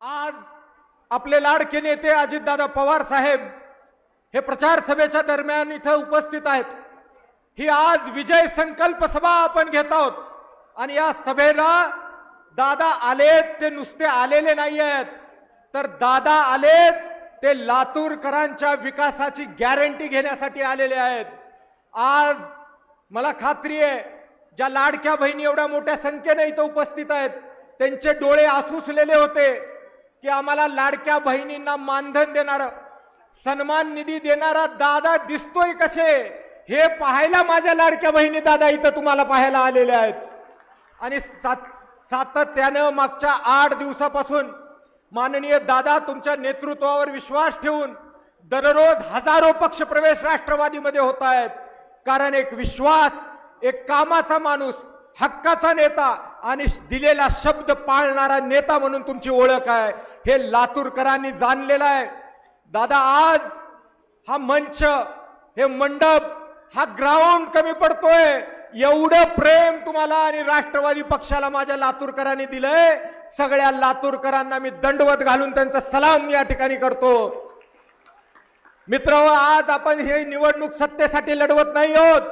आज आपले लाडके नेते अजितदादा पवार साहेब हे प्रचार सभेच्या दरम्यान इथं उपस्थित आहेत. ही आज विजय संकल्प सभा आपण घेत आहोत. आणि या सभेला दादा आलेत ते नुसते आलेले नाही आहेत तर दादा आलेत ते लातूरकरांच्या विकासाची गॅरंटी घेण्यासाठी आलेले आहेत. आज मला खात्री आहे ज्या लाडक्या बहिणी एवढ्या मोठ्या संख्येने इथं उपस्थित आहेत त्यांचे डोळे आसुसलेले होते. की आम्हाला लाडक्या बहिणींना मानधन देणारं सन्मान निधी देणारा दादा दिसतोय कसे हे पाहायला माझ्या लाडक्या बहिणी दादा इथं तुम्हाला पाहायला आलेले आहेत. आणि सात सातत्यानं मागच्या आठ दिवसापासून माननीय दादा तुमच्या नेतृत्वावर विश्वास ठेवून दररोज हजारो पक्ष प्रवेश राष्ट्रवादीमध्ये होत आहेत. कारण एक विश्वास एक कामाचा माणूस हक्काचा नेता आणि दिलेला शब्द पाळणारा नेता म्हणून तुमची ओळख आहे. हे लातूरकरांनी जाणलेलं आहे. दादा आज हा मंच हे मंडप हा ग्राउंड कमी पडतोय. एवढं प्रेम तुम्हाला आणि राष्ट्रवादी पक्षाला माझ्या लातूरकरांनी दिलंय. सगळ्या लातूरकरांना मी दंडवत घालून त्यांचा सलाम या ठिकाणी करतो. मित्र आज आपण हे निवडणूक सत्तेसाठी लढवत नाही आहोत.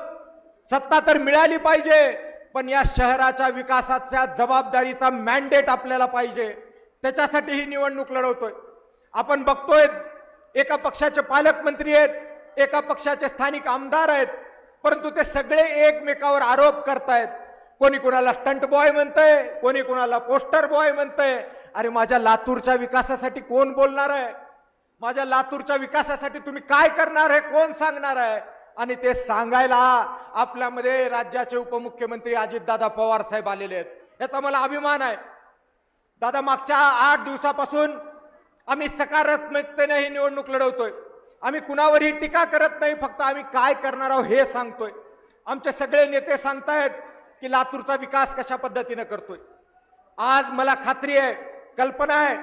सत्ता तर मिळाली पाहिजे. पण या शहराच्या विकासाच्या जबाबदारीचा मॅन्डेट आपल्याला पाहिजे. त्याच्यासाठी ही निवडणूक लढवतोय. आपण बघतोय एका पक्षाचे पालकमंत्री आहेत एका पक्षाचे स्थानिक आमदार आहेत परंतु ते सगळे एकमेकावर आरोप करतायत. कोणी कोणाला स्टंट बॉय म्हणतंय कोणी कोणाला पोस्टर बॉय म्हणतंय. अरे माझ्या लातूरच्या विकासासाठी कोण बोलणार आहे? माझ्या लातूरच्या विकासासाठी तुम्ही काय करणार आहे? कोण सांगणार आहे? आणि ते सांगायला आपल्यामध्ये राज्याचे उपमुख्यमंत्री अजितदादा पवार साहेब आलेले आहेत. याचा मला अभिमान आहे. दादा मागच्या आठ दिवसापासून आम्ही सकारात्मकतेने ही निवडणूक लढवतोय. आम्ही कुणावरही टीका करत नाही फक्त आम्ही काय करणार आहोत हे सांगतोय. आमचे सगळे नेते सांगतायत की लातूरचा विकास कशा पद्धतीनं करतोय. आज मला खात्री आहे कल्पना आहे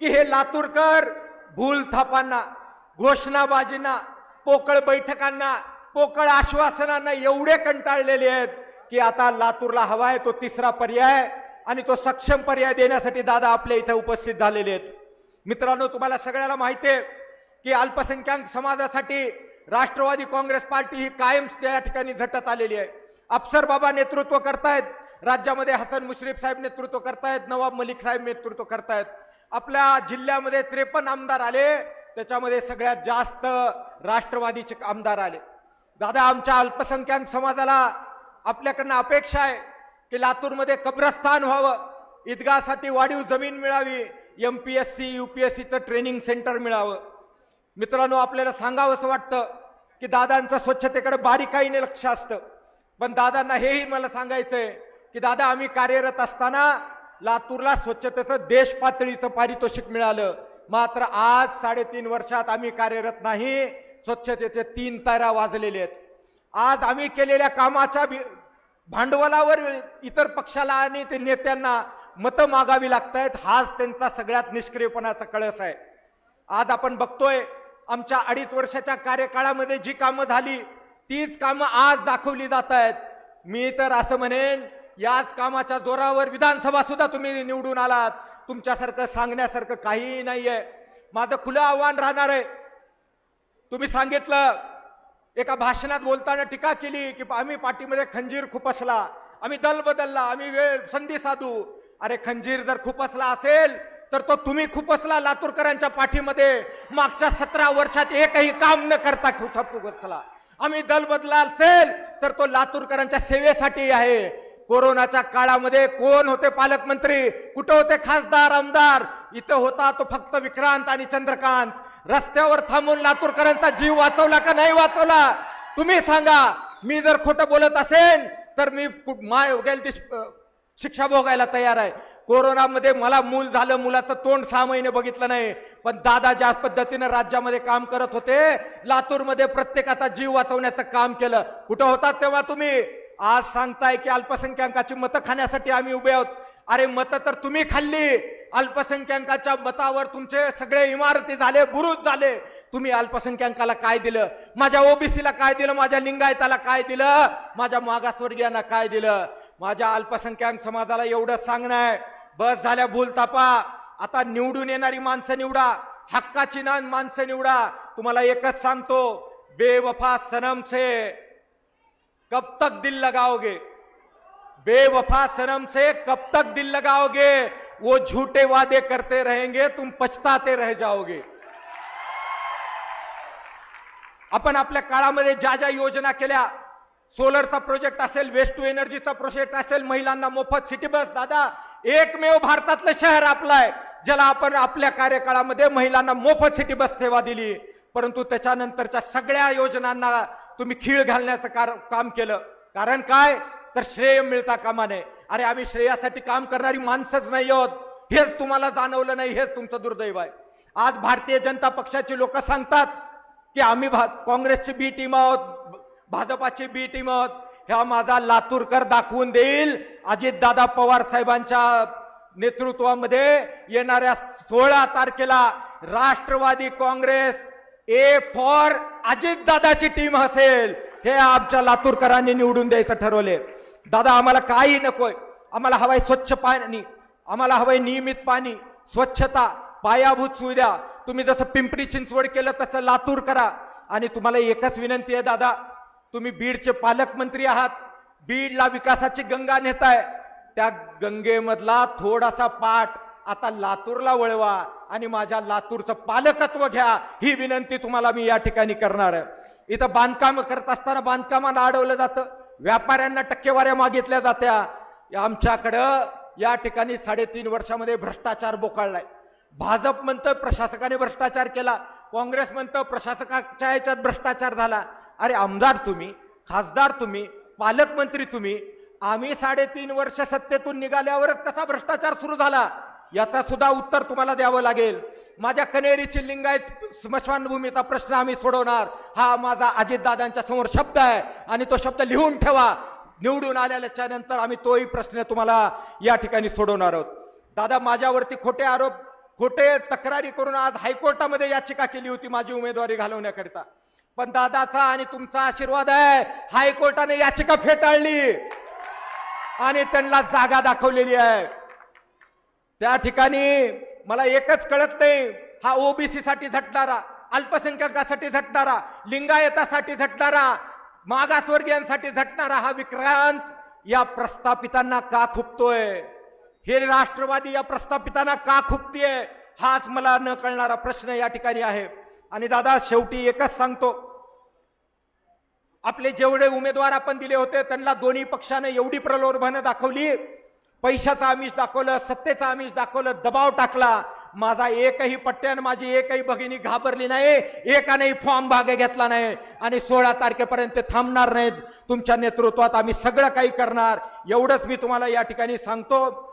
की हे लातूरकर भूल थापांना घोषणाबाजींना पोकळ बैठकांना पोकळ आश्वासनांना एवढे कंटाळलेले आहेत की आता लातूरला हवा आहे तो तिसरा पर्याय आणि तो सक्षम पर्याय देण्यासाठी दादा आपल्या इथे उपस्थित झालेले आहेत. मित्रांनो तुम्हाला सगळ्याला माहिती आहे की अल्पसंख्याक समाजासाठी राष्ट्रवादी काँग्रेस पार्टी ही कायम त्या ठिकाणी झटत आलेली आहे. अफसर बाबा नेतृत्व करतायत राज्यामध्ये हसन मुश्रीफ साहेब नेतृत्व करतायत नवाब मलिक साहेब नेतृत्व करतायत. आपल्या जिल्ह्यामध्ये त्रेपन्न आमदार आले त्याच्यामध्ये सगळ्यात जास्त राष्ट्रवादीचे आमदार आले. दादा आमच्या अल्पसंख्याक समाजाला आपल्याकडनं अपेक्षा आहे की लातूरमध्ये कब्रस्थान व्हावं. ईदगासाठी वाढीव जमीन मिळावी. M P S C U P S सीचं ट्रेनिंग सेंटर मिळावं. मित्रांनो आपल्याला सांगावंसं वाटतं की दादांचं स्वच्छतेकडे बारीकाईने लक्ष असतं. पण दादांना हेही मला सांगायचं आहे की दादा आम्ही कार्यरत असताना लातूरला स्वच्छतेचं देश पातळीचं पारितोषिक मिळालं. मात्र आज साडेतीन वर्षात आम्ही कार्यरत नाही. स्वच्छतेचे तीन तारा वाजलेले आहेत. आज आम्ही केलेल्या कामाच्या बी- भांडवलावर इतर पक्षाला आणि ते नेत्यांना मतं मागावी लागत आहेत हाच त्यांचा सगळ्यात निष्क्रियपणाचा कळस आहे. आज आपण बघतोय आमच्या अडीच वर्षाच्या कार्यकाळामध्ये जी कामं झाली तीच कामं आज दाखवली जात आहेत मी तर असं म्हणेन याच कामाच्या जोरावर विधानसभा सुद्धा तुम्ही निवडून आलात. तुमच्यासारखं सांगण्यासारखं काहीही नाही आहे माझं खुलं आव्हान राहणार आहे. तुम्ही सांगितलं एका भाषणात बोलताना टीका केली की आम्ही पाठीमध्ये खंजीर खुपसला आम्ही दल बदलला आम्ही वेळ संधी साधू. अरे खंजीर जर खुपसला असेल तर तो तुम्ही खुपसला लातूरकरांच्या पाठीमध्ये. मागच्या सतरा वर्षात एकही काम न करता खुपसला आम्ही दल बदला असेल तर तो लातूरकरांच्या सेवेसाठी आहे. कोरोनाच्या काळामध्ये कोण होते पालकमंत्री? कुठं होते खासदार आमदार? इथं होता तो फक्त विक्रांत आणि चंद्रकांत. रस्त्यावर थांबून लातूरकरांचा जीव वाचवला का नाही वाचवला? तुम्ही सांगा. मी जर खोटं बोलत असेल तर मी माय गेल ती शिक्षा भोगायला तयार आहे. कोरोनामध्ये मला मूल झालं मुलाचं तोंड सहा महिने बघितलं नाही. पण दादा ज्या पद्धतीनं राज्यामध्ये काम करत होते लातूरमध्ये प्रत्येकाचा जीव वाचवण्याचं काम केलं. कुठं होतात तेव्हा तुम्ही? आज सांगताय की अल्पसंख्याकाची मतं खाण्यासाठी आम्ही उभे आहोत. अरे मतं तर तुम्ही खाल्ली. अल्पसंख्याकाच्या मतावर तुमचे सगळे इमारती झाले बुरुज झाले. तुम्ही अल्पसंख्याकाला काय दिलं? माझ्या ओबीसीला काय दिलं? माझ्या लिंगायताला काय दिलं? माझ्या मागासवर्गीयांना काय दिलं? माझ्या अल्पसंख्याक समाजाला एवढं सांगणं आहे. बस झाल्या भूलतापा आता निवडून येणारी माणसं निवडा. हक्काची ना माणसं निवडा. तुम्हाला एकच सांगतो बेवफा सनम से कब तक दिल लगाओगे? बेवफा शरम से कब तक दिल लगाओगे? वो झूठे वादे करते रहेंगे तुम पछताते रह जाओगे। आपण आपल्या काळामध्ये ज्या ज्या योजना केल्या सोलरचा प्रोजेक्ट असेल वेस्ट टू एनर्जीचा प्रोजेक्ट असेल महिलांना मोफत सिटी बस दादा एकमेव भारतातलं शहर आपलं आहे ज्याला आपण आपल्या कार्यकाळामध्ये महिलांना मोफत सिटी बस सेवा दिली. परंतु त्याच्यानंतरच्या सगळ्या योजनांना तुम्ही खीळ घालण्याचं कार- काम केलं. कारण काय? तर श्रेय मिळता कामा नये अरे आम्ही श्रेयासाठी काम करणारी माणसंच नाही आहोत. हेच तुम्हाला जाणवलं नाही हेच तुमचं दुर्दैव आहे. आज भारतीय जनता पक्षाची लोक सांगतात की आम्ही भा काँग्रेसची बी टीम आहोत भाजपाची बी टीम आहोत. ह्या माझा लातूरकर दाखवून देईल. अजितदादा पवार साहेबांच्या नेतृत्वामध्ये येणाऱ्या सोळा तारखेला राष्ट्रवादी काँग्रेस ए फॉर अजितदादाची टीम असेल हे आमच्या लातूरकरांनी निवडून द्यायचं ठरवले दादा आम्हाला काही नकोय. आम्हाला हवाय स्वच्छ पाणी आम्हाला हवंय नियमित पाणी स्वच्छता पायाभूत सुविधा. तुम्ही जसं पिंपरी चिंचवड केलं तसं लातूर करा. आणि तुम्हाला एकच विनंती आहे दादा तुम्ही बीडचे पालकमंत्री आहात. बीडला विकासाची गंगा नेताय. त्या गंगेमधला थोडासा पाठ आता लातूरला वळवा आणि माझ्या लातूरचं पालकत्व घ्या ही विनंती तुम्हाला मी या ठिकाणी करणार आहे. इथं बांधकाम करत असताना बांधकामाला अडवलं जातं व्यापाऱ्यांना टक्केवाऱ्या मागितल्या जात्या. आमच्याकडं या ठिकाणी साडेतीन वर्षामध्ये भ्रष्टाचार बोकाळलाय. भाजप म्हणतं प्रशासकाने भ्रष्टाचार केला काँग्रेस म्हणतं प्रशासकाच्या याच्यात भ्रष्टाचार झाला. अरे आमदार तुम्ही खासदार तुम्ही पालकमंत्री तुम्ही आम्ही साडेतीन वर्ष सत्तेतून निघाल्यावरच कसा भ्रष्टाचार सुरू झाला? याचा सुद्धा उत्तर तुम्हाला द्यावं लागेल. माझ्या कनेरीची लिंगायत स्मशानभूमीचा प्रश्न आम्ही सोडवणार. हा माझा अजितदादांच्या समोर शब्द आहे. आणि तो शब्द लिहून ठेवा. निवडून आल्याच्यानंतर आम्ही तोही प्रश्न तुम्हाला या ठिकाणी सोडवणार आहोत. दादा माझ्यावरती खोटे आरोप खोटे तक्रारी करून आज हायकोर्टामध्ये याचिका केली होती माझी उमेदवारी घालवण्याकरिता. पण दादाचा आणि तुमचा आशीर्वाद आहे. हायकोर्टाने याचिका फेटाळली. आणि त्यांना जागा दाखवलेली आहे. त्या ठिकाणी मला एकच कळत नाही हा ओबीसी साठी झटणारा अल्पसंख्याकासाठी झटणारा लिंगायतासाठी झटणारा मागासवर्गीयांसाठी झटणारा हा विक्रांत या प्रस्थापितांना का खुपतोय? हे राष्ट्रवादी या प्रस्थापितांना का खुपतीये? हाच मला न कळणारा प्रश्न या ठिकाणी आहे. आणि दादा शेवटी एकच सांगतो. आपले जेवढे उमेदवार आपण दिले होते त्यांना दोन्ही पक्षाने एवढी प्रलोभनं दाखवली पैशाचं आमिष दाखवलं सत्तेचं आमिष दाखवलं दबाव टाकला. माझा एकही पट्ट्यान माझी एकही भगिनी घाबरली नाही एकानेही फॉर्म भाग घेतला नाही आणि सोळा तारखेपर्यंत ते थांबणार नाहीत. तुमच्या नेतृत्वात आम्ही सगळं काही करणार. एवढंच मी तुम्हाला या ठिकाणी सांगतो.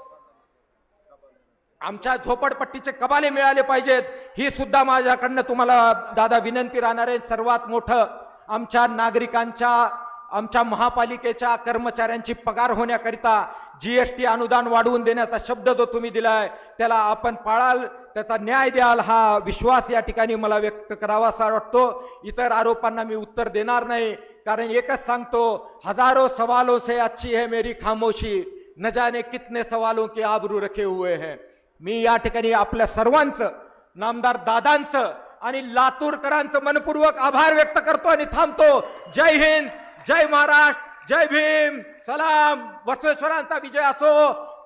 आमच्या झोपडपट्टीचे कबाले मिळाले पाहिजेत. ही सुद्धा माझ्याकडनं तुम्हाला दादा विनंती राहणार आहे. सर्वात मोठं आमच्या नागरिकांच्या आमच्या महापालिकेच्या कर्मचाऱ्यांची पगार होण्याकरिता जीएसटी अनुदान वाढवून देण्याचा शब्द जो तुम्ही दिलाय त्याला आपण पाळाल त्याचा न्याय द्याल हा विश्वास या ठिकाणी मला व्यक्त करावासा वाटतो. इतर आरोपांना मी उत्तर देणार नाही कारण एकच सांगतो हजारो सवालों से अच्छी है मेरी खामोशी न जाने कितने सवालों की आबरू रखे हुए हैं. मी या ठिकाणी आपल्या सर्वांचं नामदार दादांचं आणि लातूरकरांचं मनपूर्वक आभार व्यक्त करतो आणि थांबतो. जय हिंद. जय महाराष्ट्र जय भीम सलाम. बसवेश्वरांचा विजय असो.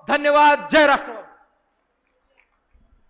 धन्यवाद. जय राष्ट्रवादी